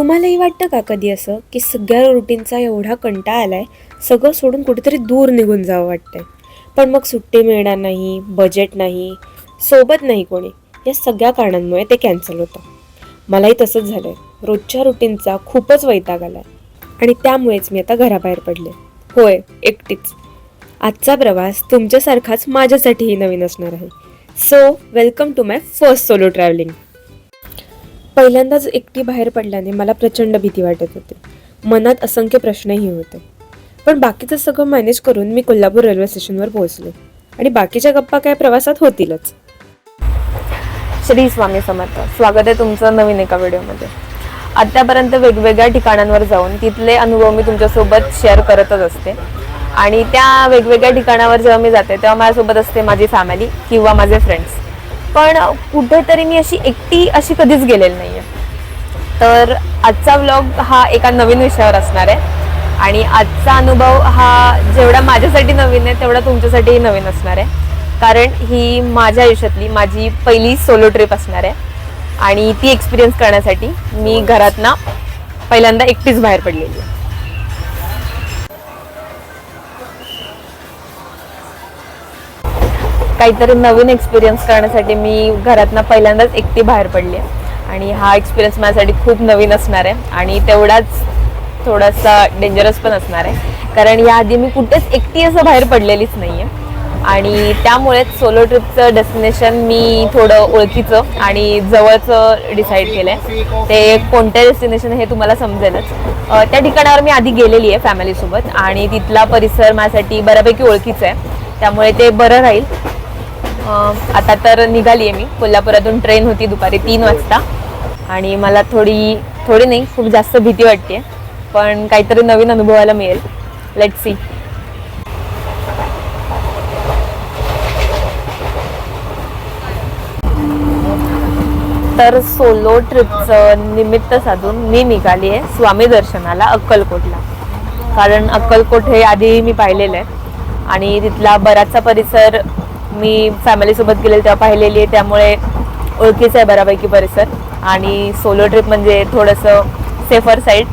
तुम्हालाही वाटतं का कधी असं की सगळ्या रुटीनचा एवढा कंटाळा आलाय सगळं सोडून कुठेतरी दूर निघून जावं वाटतंय? पण मग सुट्टी मिळणार नाही बजेट नाही सोबत नाही कोणी या सगळ्या कारणांमुळे ते कॅन्सल होतं. मलाही तसंच झालंय. रोजच्या रुटीनचा खूपच वैताग आलाय. आणि त्यामुळेच मी आता घराबाहेर पडले. होय एकटीच. आजचा प्रवास तुमच्यासारखाच माझ्यासाठीही नवीन असणार आहे. So welcome to my first solo travelling पहिल्यांदाच एकटी बाहेर पडल्याने मला प्रचंड भीती वाटत होती. मनात असंख्य प्रश्नही होते. पण बाकीचं सगळं मॅनेज करून मी कोल्हापूर रेल्वे स्टेशनवर पोहोचले. आणि बाकीच्या गप्पा काय प्रवासात होतीलच. श्री स्वामी समर्थ. स्वागत आहे तुमचं नवीन एका व्हिडिओमध्ये. आत्तापर्यंत वेगवेगळ्या ठिकाणांवर जाऊन तिथले अनुभव मी तुमच्यासोबत शेअर करतच असते. आणि त्या वेगवेगळ्या ठिकाणावर जेव्हा मी जाते तेव्हा माझ्यासोबत असते माझी फॅमिली किंवा माझे फ्रेंड्स पण कुठेतरी मी अशी एकटी अशी कधीच गेलेली नाही आहे तर आजचा व्लॉग हा एका नवीन विषयावर असणार आहे. आणि आजचा अनुभव हा जेवढा माझ्यासाठी नवीन आहे तेवढा तुमच्यासाठीही नवीन असणार आहे. कारण ही माझ्या आयुष्यातली माझी पहिली सोलो ट्रिप असणार आहे. आणि ती एक्सपिरियन्स करण्यासाठी मी घरातनं पहिल्यांदा एकटीच बाहेर पडलेली आहे. काहीतरी नवीन एक्सपिरियन्स करण्यासाठी मी घरातनं पहिल्यांदाच एकटी बाहेर पडली आहे. आणि हा एक्सपिरियन्स माझ्यासाठी खूप नवीन असणार आहे. आणि तेवढाच थोडासा डेंजरस पण असणार आहे. कारण याआधी मी कुठेच एकटी असं बाहेर पडलेलीच नाही आहे आणि त्यामुळेच सोलो ट्रिपचं डेस्टिनेशन मी थोडं ओळखीचं आणि जवळचं डिसाईड केलं आहे ते कोणतं डेस्टिनेशन हे तुम्हाला समजेलच. त्या ठिकाणावर मी आधी गेलेली आहे फॅमिलीसोबत आणि तिथला परिसर माझ्यासाठी बऱ्यापैकी ओळखीचा आहे. त्यामुळे ते बरं राहील. आता तर निघाली आहे मी. कोल्हापुरातून ट्रेन होती दुपारी तीन वाजता. आणि मला थोडी थोडी नाही खूप जास्त भीती वाटते पण काहीतरी नवीन अनुभवायला मिळेल. लेट सी तर सोलो ट्रिपचं निमित्त साधून मी निघाली आहे स्वामी दर्शनाला अक्कलकोटला. कारण अक्कलकोट हे आधी मी पाहिलेलं आहे. आणि तिथला बराचसा परिसर मी फॅमिलीसोबत गेले तेव्हा पाहिलेली आहे त्यामुळे ओळखीचं आहे बऱ्यापैकी परिसर. आणि सोलो ट्रिप म्हणजे थोडंसं सेफर साईड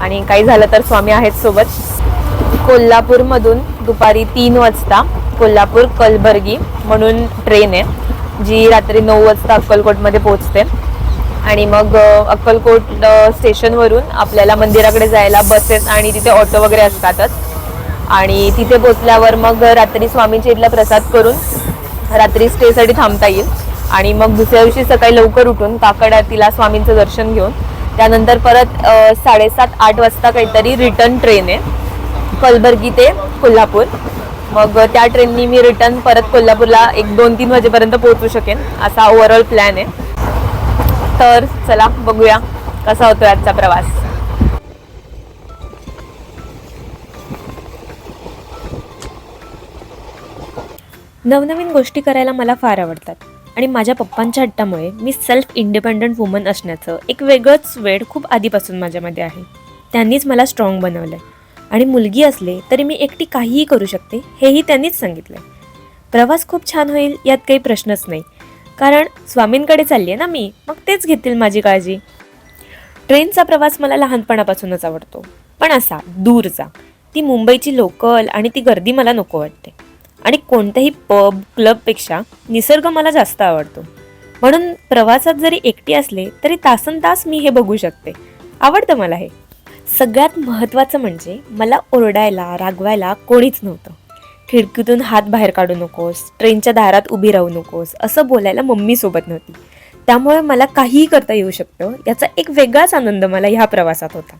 आणि काही झालं तर स्वामी आहेत सोबत. कोल्हापूरमधून दुपारी तीन वाजता कोल्हापूर कलबर्गी म्हणून ट्रेन आहे जी रात्री नऊ वाजता अक्कलकोटमध्ये पोहोचते. आणि मग अक्कलकोट स्टेशनवरून आपल्याला मंदिराकडे जायला बसेस आणि तिथे ऑटो वगैरे असतातच. आणि तिथे पोचल्यावर मग रात्री स्वामींच्या इथला प्रसाद करून रात्री स्टेसाठी थांबता येईल. आणि मग दुसऱ्या दिवशी सकाळी लवकर उठून काकड आरतीला स्वामींचं दर्शन घेऊन त्यानंतर परत साडेसात आठ वाजता काहीतरी रिटर्न ट्रेन आहे कलबर्गी ते कोल्हापूर. मग त्या ट्रेननी मी रिटर्न परत कोल्हापूरला एक दोन तीन वाजेपर्यंत पोहोचू शकेन असा ओव्हरऑल प्लॅन आहे. तर चला बघूया कसा होतो आजचा प्रवास. नवनवीन गोष्टी करायला मला फार आवडतात. आणि माझ्या पप्पांच्या हट्टामुळे मी सेल्फ इंडिपेंडंट वुमन असण्याचं एक वेगळंच वेळ खूप आधीपासून माझ्यामध्ये आहे. त्यांनीच मला स्ट्रॉंग बनवलं आहे आणि मुलगी असले तरी मी एकटी काहीही करू शकते हेही त्यांनीच सांगितलं आहे प्रवास खूप छान होईल यात काही प्रश्नच नाही. कारण स्वामींकडे चालली आहे ना मी मग तेच घेतील माझी काळजी. ट्रेनचा प्रवास मला लहानपणापासूनच आवडतो. पण असा दूरचा. ती मुंबईची लोकल आणि ती गर्दी मला नको वाटते. आणि कोणत्याही पब क्लबपेक्षा निसर्ग मला जास्त आवडतो. म्हणून प्रवासात जरी एकटी असले तरी तासन तास मी हे बघू शकते. आवडतं मला हे. सगळ्यात महत्त्वाचं म्हणजे मला ओरडायला रागवायला कोणीच नव्हतं. खिडकीतून हात बाहेर काढू नकोस ट्रेनच्या दारात उभी राहू नकोस असं बोलायला मम्मीसोबत नव्हती. त्यामुळे मला काहीही करता येऊ शकतं याचा एक वेगळाच आनंद मला ह्या प्रवासात होता.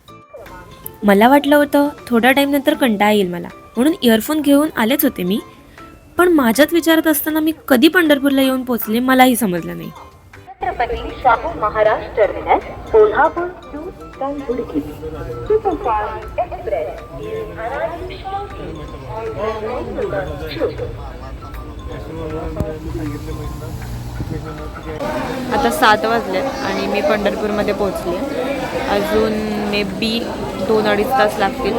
मला वाटलं होतं थोड्या टाईम नंतर कंटाळा येईल मला. म्हणून इयरफोन घेऊन आलेच होते मी. पण माझ्यात विचारत असताना मी कधी पंढरपूरला येऊन पोचले मलाही समजलं नाही. Chhatrapati Shahu Maharaj terminus Kolhapur to Kalaburagi superfast express आता सात वाजलेत आणि मी पंढरपूरमध्ये पोहोचले अजून मे बी दोन अडीच तास लागतील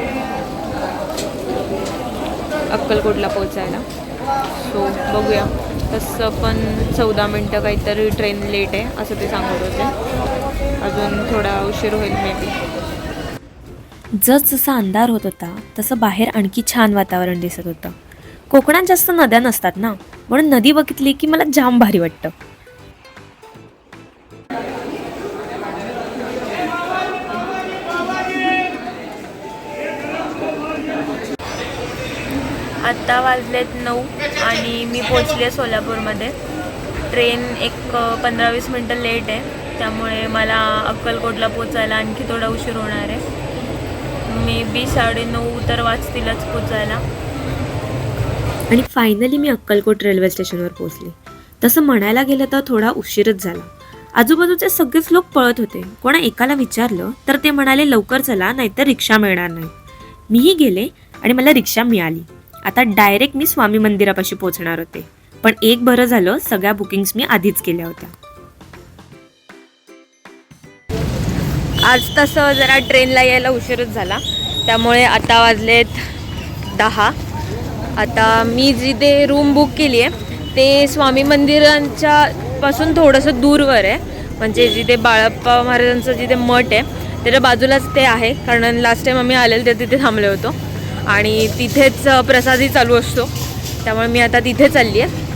अक्कलकोटला पोचायला. सो बघूया. तसं पण चौदा मिनटं काहीतरी ट्रेन लेट आहे असं ते सांगत होते. अजून थोडा उशीर होईल मे बी जसजसा अंधार होत होता तसं बाहेर आणखी छान वातावरण दिसत होतं. कोकणात जास्त नद्या नसतात ना? म्हणून नदी बघितली की मला जाम भारी वाटतं. वाजलेत नऊ आणि मी पोचले सोलापूरमध्ये. ट्रेन एक पंधरा वीस मिनटं लेट आहे. त्यामुळे मला अक्कलकोटला पोचायला आणखी थोडा उशीर होणार आहे. मे बी साडेनऊ तर वाजतीलच पोचायला आणि फायनली मी अक्कलकोट रेल्वे स्टेशनवर पोहोचले. तसं म्हणायला गेलं तर थोडा उशीरच झाला. आजूबाजूचे सगळेच लोक पळत होते. कोणा एकाला विचारलं तर ते म्हणाले लवकर चला नाहीतर रिक्षा मिळणार नाही. मीही गेले आणि मला रिक्षा मिळाली. आता डायरेक्ट मी स्वामी मंदिरापाशी पोहोचणार होते. पण एक बरं झालं सगळ्या बुकिंग्स मी आधीच केल्या होत्या. आज तसं जरा ट्रेनला यायला उशीरच झाला. त्यामुळे आता वाजलेत दहा. आता मी जिथे रूम बुक केली आहे ते स्वामी मंदिरांच्या पासून थोडंसं दूरवर आहे. म्हणजे जिथे बाळप्पा महाराजांचं जिथे मठ आहे त्याच्या बाजूलाच ते आहे. कारण लास्ट टाईम आम्ही आलेलो ते तिथे थांबलो होतो. आणि तिथेच प्रसादही चालू असतो. त्यामुळे मी आता तिथे चालली आहे.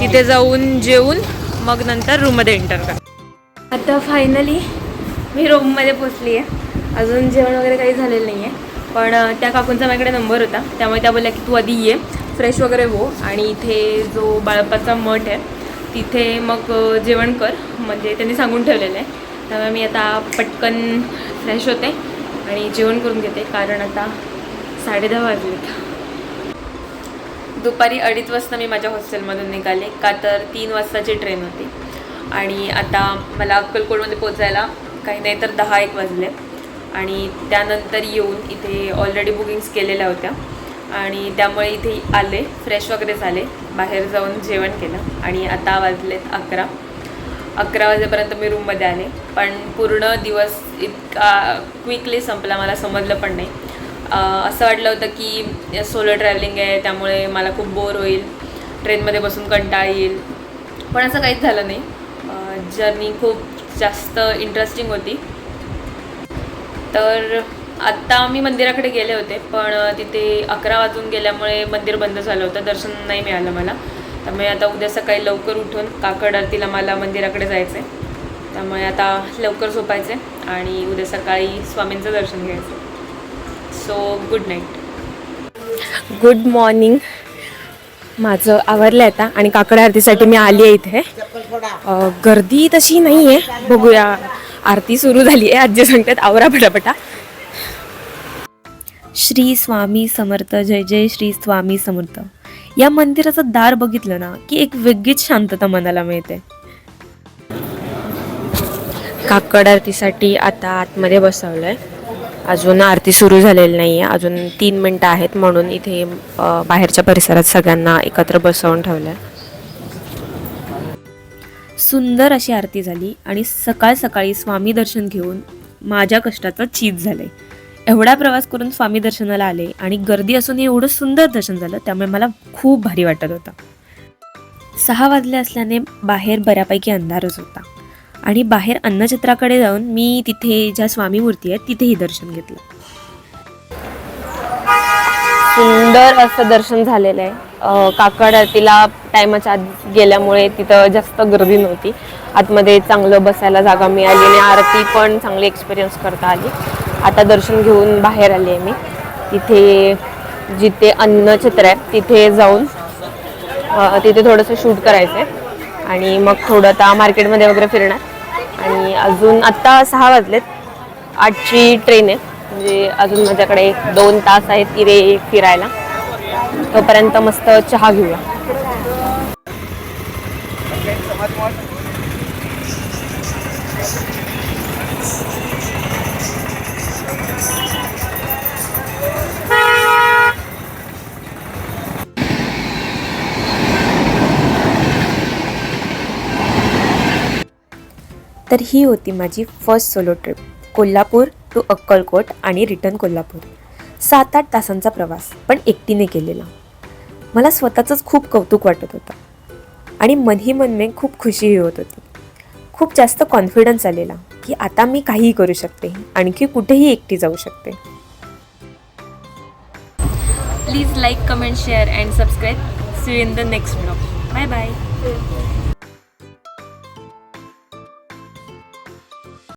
तिथे जाऊन जेवून मग नंतर रूममध्ये एंटर कर. आता फायनली मी रूममध्ये पोचली आहे. अजून जेवण वगैरे काही झालेलं नाही आहे पण त्या काकूंचा माझ्याकडे नंबर होता. त्यामुळे त्या बोलल्या की तू आधी ये फ्रेश वगैरे हो. आणि इथे जो बाळप्पाचा मठ आहे तिथे मग जेवण कर. म्हणजे त्यांनी सांगून ठेवलेलं आहे. त्यामुळे मी आता पटकन फ्रेश होते आणि जेवण करून घेते. कारण आता साडेदहा वाजलेत दुपारी अडीच वाजता मी माझ्या हॉस्टेलमधून निघाले. का तर तीन वाजताची ट्रेन होती. आणि आता मला अक्कलकोटमध्ये पोचायला काही नाही तर दहा एक वाजले. आणि त्यानंतर येऊन इथे ऑलरेडी बुकिंग्स केलेल्या होत्या. आणि त्यामुळे इथे आले फ्रेश वगैरे झाले. बाहेर जाऊन जेवण केलं. आणि आता वाजलेत अकरा. अकरा वाजेपर्यंत मी रूममध्ये आले. पण पूर्ण दिवस इतका क्विकली संपला मला समजलं पण नाही. असं वाटलं होतं की सोलो ट्रॅव्हलिंग आहे त्यामुळे मला खूप बोर होईल. ट्रेनमध्ये बसून कंटाळ येईल. पण असं काहीच झालं नाही. जर्नी खूप जास्त इंटरेस्टिंग होती. तर आत्ता मी मंदिराकडे गेले होते पण तिथे अकरा वाजून गेल्यामुळे मंदिर बंद झालं होतं. दर्शन नाही मिळालं मला. त्यामुळे आता उद्या सकाळी लवकर उठून काकड आरतीला मला मंदिराकडे जायचं आहे त्यामुळे आता लवकर झोपायचं आहे आणि उद्या सकाळी स्वामींचं दर्शन घ्यायचं so good night. Good morning. माझं आवरलं आता आणि काकड आरतीसाठी मी आली आहे इथे. अ, गर्दी तशी नाही आहे बघूया आरती सुरू झाली आहे आजी सांगतात आवरा पटापटा. श्री स्वामी समर्थ जय जय श्री स्वामी समर्थ. या मंदिराचं दार बघितलं ना की एक वेगळीच शांतता मनाला मिळते. काकड आरतीसाठी आता आतमध्ये बसवलं आहे अजून आरती सुरू झालेली नाही आहे अजून तीन मिनटं आहेत म्हणून इथे बाहेरच्या परिसरात सगळ्यांना एकत्र बसवून ठेवलं आहे सुंदर अशी आरती झाली आणि सकाळ सकाळी स्वामी दर्शन घेऊन माझ्या कष्टाचं चीज झाले एवढा प्रवास करून स्वामी दर्शनाला आले आणि गर्दी असून एवढं सुंदर दर्शन झालं त्यामुळे मला खूप भारी वाटत होता. सहा वाजले असल्याने बाहेर बऱ्यापैकी अंधारच होता. आणि बाहेर अन्नछत्राकडे जाऊन मी तिथे ज्या स्वामी मूर्ती आहेत तिथेही दर्शन घेतलं. सुंदर असं दर्शन झालेलं आहे. काकड आरतीला टायमाच्या आत गेल्यामुळे तिथं जास्त गर्दी नव्हती. आतमध्ये चांगलं बसायला जागा मिळाली आणि आरती पण चांगली एक्सपिरियन्स करता आली. आता दर्शन घेऊन बाहेर आली आहे मी. तिथे जिथे अन्नछत्र आहे तिथे जाऊन तिथे थोडंसं शूट करायचं आहे आणि मग थोडं आता मार्केटमध्ये वगैरे फिरणार. आणि अजून आत्ता सहा वाजलेत. आठची ट्रेन आहे. म्हणजे अजून माझ्याकडे एक दोन तास आहेत इरे फिरायला. तोपर्यंत मस्त चहा घेऊया. तर ही होती माझी first solo trip Kolhapur to Akkalkot आणि रिटर्न कोल्हापूर. सात आठ तासांचा प्रवास पण एकटीने केलेला. मला स्वतःचंच खूप कौतुक वाटत होतं. आणि मनही मनमे खूप खुशीही होत होती. खूप जास्त कॉन्फिडन्स आलेला की आता मी काहीही करू शकते आणखी कुठेही एकटी जाऊ शकते. Please like comment share and subscribe see in the next blog bye bye